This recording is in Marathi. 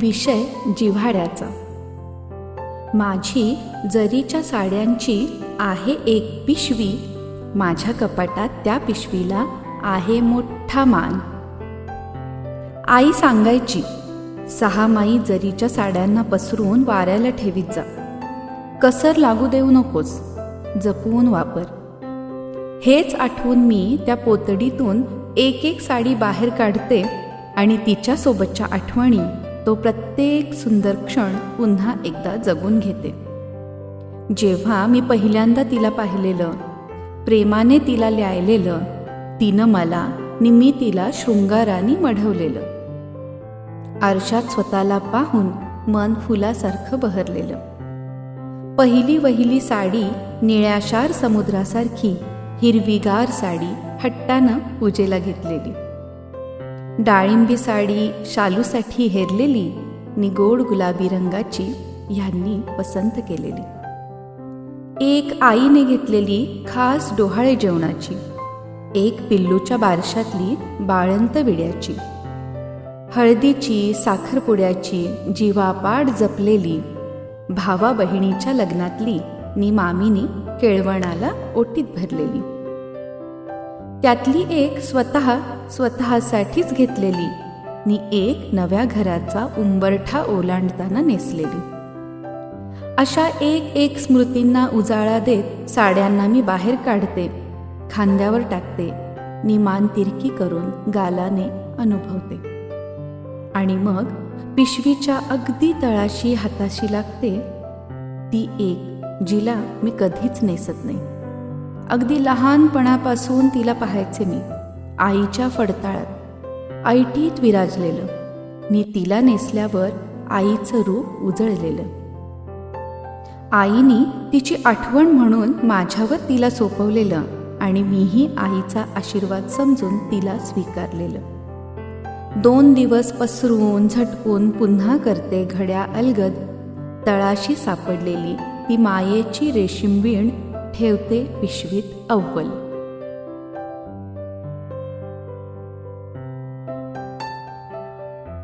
विषय जिव्हाळ्याचा माझी जरीच्या साड्यांची आहे एक पिशवी माझ्या कपाटात त्या पिशवीला आहे मोठा मान. आई सांगायची सहा माई जरीच्या साड्यांना पसरून वाऱ्याला ठेवीत जा. कसर लागू देऊ नकोस जपून वापर. हेच आठवून मी त्या पोतडीतून एक एक साडी बाहेर काढते आणि तिच्यासोबतच्या आठवणी तो प्रत्येक सुंदर क्षण पुन्हा एकदा जगून घेते. जेव्हा मी पहिल्यांदा तिला पाहिलेलं प्रेमाने तिला ल्यायलेलं तिनं मला निम्मी तिला शृंगाराने मढवलेलं. आरशात स्वतःला पाहून मन फुलासारखं बहरलेलं. पहिली वहिली साडी निळ्याशार समुद्रासारखी हिरवीगार साडी हट्टानं पूजेला घेतलेली. डाळिंबी साडी शालूसाठी हेरलेली नि गोड गुलाबी रंगाची ह्यांनी पसंत केलेली. एक आईने घेतलेली खास डोहाळे जेवणाची एक पिल्लूच्या बारशातली बाळंत विड्याची हळदीची साखरपुड्याची जीवापाड जपलेली भावा बहिणीच्या लग्नातली नि मामीनी केळवणाला ओटीत भरलेली. त्यातली एक स्वतः स्वतःसाठीच घेतलेली. नि एक नव्या घराचा उंबरठा ओलांडताना नेसलेली. अशा एक एक स्मृतींना उजाळा देत साड्यांना मी बाहेर काढते. खांद्यावर टाकते. नि मान तिरकी करून गालाने अनुभवते. आणि मग पिशवीच्या अगदी तळाशी हाताशी लागते. ती एक जिला मी कधीच नेसत नाही. अगदी लहानपणापासून तिला पाहायचे मी आईच्या फडताळात. ऐटीत विराजलेलं मी तिला नेसल्यावर आईचं रूप उजळलेलं. आईनी तिची आठवण म्हणून माझ्यावर तिला सोपवलेलं आणि मीही आईचा आशीर्वाद समजून तिला स्वीकारलेलं. दोन दिवस पसरून झटकून पुन्हा करते घड्या अलगद तळाशी सापडलेली ती मायेची रेशीमवीण ठेवते पिशवीत अव्वल.